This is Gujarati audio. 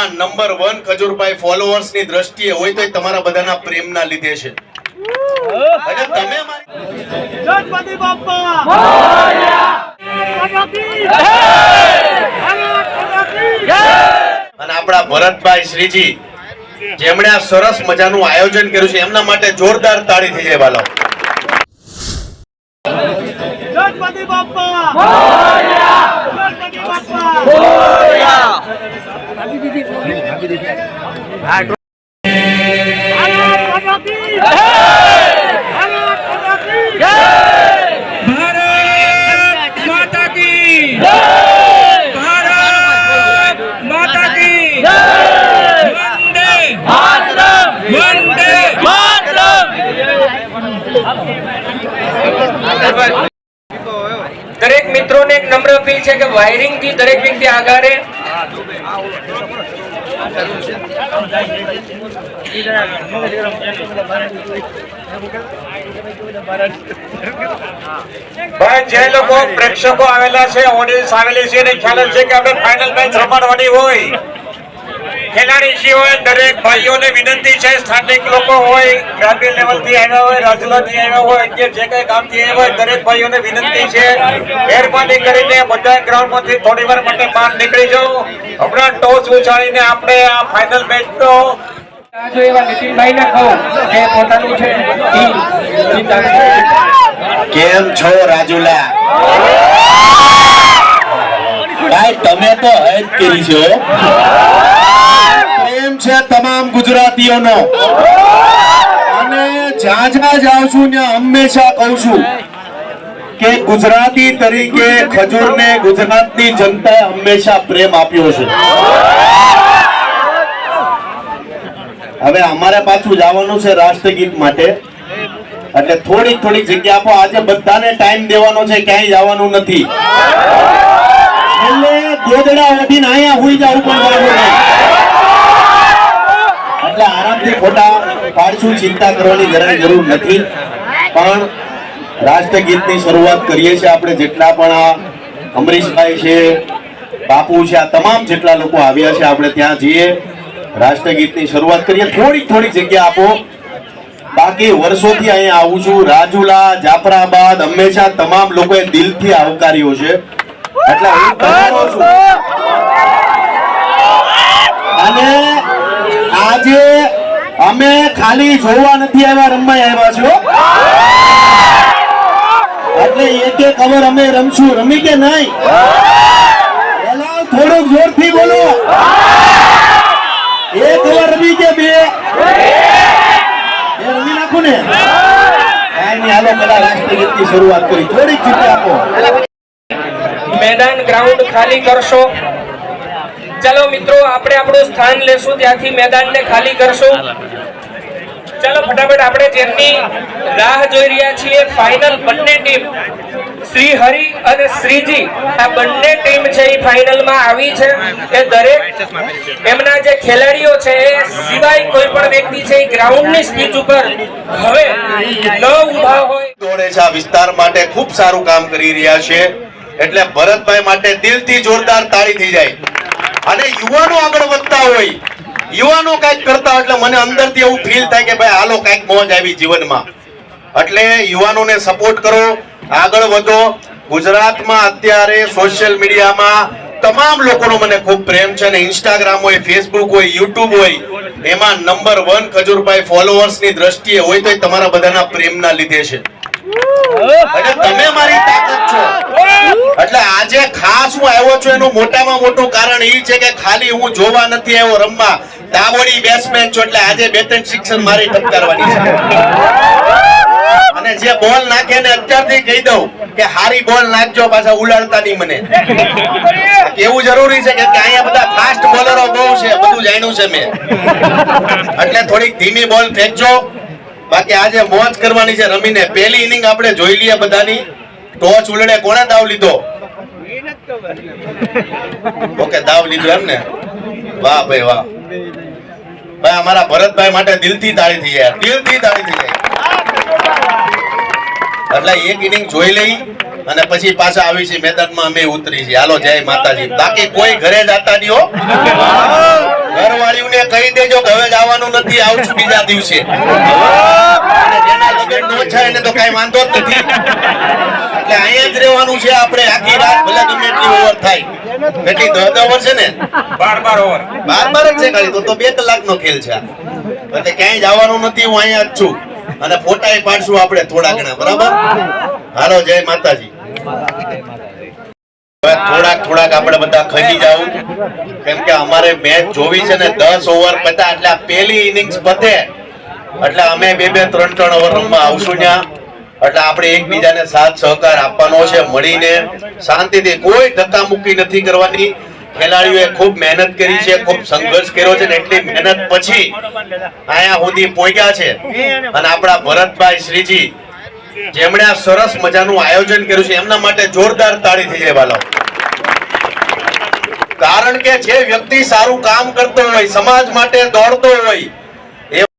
એમાં નંબર વન ખજૂરભાઈ ફોલોઅર્સની દ્રષ્ટિએ હોય તો તમારા બધાના પ્રેમના લીધે છે. અને તમે મારી ગણપતિ ગણપતિ! અને આપણા ભરતભાઈ શ્રીજી જેમણે આ સરસ મજાનું આયોજન કર્યું છે એમના માટે જોરદાર તાળી થઈ જાય વાલો. ગણપતિ બાપ્પા દરેક મિત્રોને એક નમ્ર અપીલ છે કે વાયરિંગથી દરેક વ્યક્તિ આગળ. ભાઈ, જે લોકો પ્રેક્ષકો આવેલા છે ઓડિયન્સ આવેલી છે, એને ખ્યાલ છે કે આપણે ફાઇનલ મેચ રમાડવાની હોય. ખેલાડી સિવાય દરેક ભાઈઓને વિનંતી છે સ્થાનિક લોકો હોય ગ્રામ્ય લેવલથી આવ્યા હોય રાજુલા થી આવ્યા હોય કે જે કઈ કામથી આવ્યા હોય દરેક ભાઈઓને વિનંતી છે. મહેરબાની કરીને બધા ગ્રાઉન્ડમાંથી થોડી વાર માટે બહાર નીકળી જાઓ. હમણાં ટોચ ઉછાળીને આપણે આ ફાઇનલ મેચ તો જો એવા નીતિનભાઈ ને કહું જે પોતાનું છે કેમ છો રાજુલા? ભાઈ, તમે તો હદ કરી છો. પ્રેમ છે તમામ ગુજરાતીઓનો. અને જ્યાં જ્યાં જાઉં છું, ત્યાં હંમેશા કહું છું કે ગુજરાતી તરીકે ખજૂરને ગુજરાતની જનતાએ હંમેશા પ્રેમ આપ્યો છે. હવે અમારે પાછું જવાનું છે રાષ્ટ્રગીત માટે. એટલે થોડીક થોડીક જગ્યા આપો. આજે બધાને ટાઈમ દેવાનો છે, ક્યાંય જવાનું નથી. છેલ્લે ગોદડા ઓઢીને અહીંયા હોય જાવ પણ એટલે આરામથી ખોટા પાડશું, ચિંતા કરવાની જરાય જરૂર નથી. પણ રાષ્ટ્રગીતની શરૂઆત કરીએ છીએ આપણે જેટલા પણ આ અમરીશભાઈ છે, બાપુ છે, આ તમામ જેટલા લોકો આવ્યા છે, આપણે ત્યાં જઈએ, રાષ્ટ્રગીતની શરૂઆત કરીએ. થોડીક થોડીક જગ્યા આપો. બાકી વર્ષોથી અહીંયા આવું છું. રાજુલા, જાફરાબાદ, હંમેશા તમામ લોકોએ દિલથી આવકાર્યો છે. એટલે હું કહું છું. અને આજે અમે ખાલી જોવા નથી આવ્યા રમવા આવ્યા છો એટલે એક એક ઓવર અમે રમશું. રમી કે નહીં? પેલા થોડુંક જોરથી બોલો. એક ખબર રમી કે બે? રમી નાખું ને? કાંઈ નહીં હાલો પેલા રાષ્ટ્રગીતની શરૂઆત કરી. થોડીક જગ્યા આપો. મેદાન ગ્રાઉન્ડ ખાલી કરશો. ચાલો મિત્રો, આપણે આપણું સ્થાન લેશું, ત્યાંથી મેદાનને ખાલી કરશું. ચલો, ફટાફટ આપણે જેમની રાહ જોઈ રહ્યા છીએ ફાઇનલ બંને ટીમ શ્રી હરિ અને શ્રીજી, આ બંને ટીમ છે એ ફાઇનલમાં આવી છે. એ દરેક એમના જે ખેલાડીઓ છે, એ સિવાય કોઈ પણ વ્યક્તિ છે, એ ગ્રાઉન્ડની સ્પીચ ઉપર હવે ન ઊભા હોય. દોડે છે આ વિસ્તાર માટે ખૂબ સારું કામ કરી રહ્યા છે. એટલે ભરતભાઈ માટે દિલથી જોરદાર તાળી થઈ જાય. અને યુવાનો આગળ વધતા હોય યુવાનો કાંઈક કરતા એટલે મને અંદરથી એવું ફીલ થાય કે ભાઈ હાલો કાંઈક મોજ આવી જીવનમાં. એટલે યુવાનોને સપોર્ટ કરો આગળ વધો. ગુજરાતમાં અત્યારે સોશિયલ મીડિયામાં તમામ લોકોનો મને ખૂબ પ્રેમ છે અને ઇન્સ્ટાગ્રામ હોય ફેસબુક હોય યુટ્યુબ હોય એમાં નંબર વન ખજૂરભાઈ ફોલોઅર્સની દ્રષ્ટિએ હોય તો તમારા બધાના પ્રેમના લીધે છે. એટલે તમે મારી તાકાત છો. એટલે આજે ખાસ હું આવ્યો છું, એનું મોટામાં મોટું કારણ એ છે કે ખાલી હું જોવા નથી આવ્યો રમવા. દાવોડી બેટ્સમેન છું, એટલે આજે બે ત્રણ શિક્ષણ મારી ટપકારવાની છે. અને જે બોલ નાખે ને અત્યારથી કહી દઉં કે હારી બોલ નાખજો, પાછા ઉલાડતા નહીં મને. એવું જરૂરી છે કે અહીંયા બધા ફાસ્ટ બોલરો બહુ છે, બધું જાણ્યું છે મેં. એટલે થોડીક ધીમી બોલ ફેંકજો. બાકી આજે મોજ કરવાની છે રમીને. પહેલી ઇનિંગ આપણે જોઈ લઈએ બધાની. ટોચ ઉલડે કોને દાવ લીધો? ઓકે, દાવ લીધો એમ ને વાહ ભાઈ વાહ. ભાઈ, અમારા ભરતભાઈ માટે દિલથી તાળી થઈ જાય. દિલથી તાળી થઈ જાય. એટલે એક ઇનિંગ જોઈ લઈ અને પછી પાછા આવી છે મેદાનમાં અમે ઉતરી છે હાલો, જય માતાજી. બાકી કોઈ ઘરે જાતા નહીં હો. કહી દેજો કે હવે જવાનું નથી આવું છું બીજા દિવસે. જેના લગ્ન નો છે એને તો કઈ વાંધો જ નથી. એટલે અહીંયા જ રહેવાનું છે આપણે આખી રાત ભલે ગમે એટલી ઓવર થાય. કેટલી દસ ઓવર છે ને? બાર બાર ઓવર બાર બાર જ છે ખાલી તો તો બે કલાકનો ખેલ છે એટલે ક્યાંય જવાનું નથી હું અહીંયા જ છું. અને ફોટા પાડશું આપણે થોડા ઘણા બરાબર? હાલો જય માતાજી. થોડાક થોડાક આપણે બધા ખસી જાવ કેમ કે અમારે મેચ જોવી છે ને દસ ઓવર પતા એટલે પહેલી ઇનિંગ્સ પતે. એટલે અમે બે બે ત્રણ ત્રણ ઓવર રમવા આવશું ત્યાં. એટલે આપણે એકબીજાને સાથ સહકાર આપવાનો છે, મળીને શાંતિથી કોઈ ધક્કા મુક્કી નથી કરવાની. ખેલાડીઓએ ખૂબ મહેનત કરી છે, ખૂબ સંઘર્ષ કર્યો છે ને એટલી મહેનત પછી અહીંયા સુધી પહોંચ્યા છે. અને આપણા ભરતભાઈ શ્રીજી, જેમણે આ સરસ મજાનું આયોજન કર્યું છે, એમના માટે જોરદાર તાળી થઈ જાય વાલો. કારણ કે જે વ્યક્તિ સારું કામ કરતો હોય, સમાજ માટે દોડતો હોય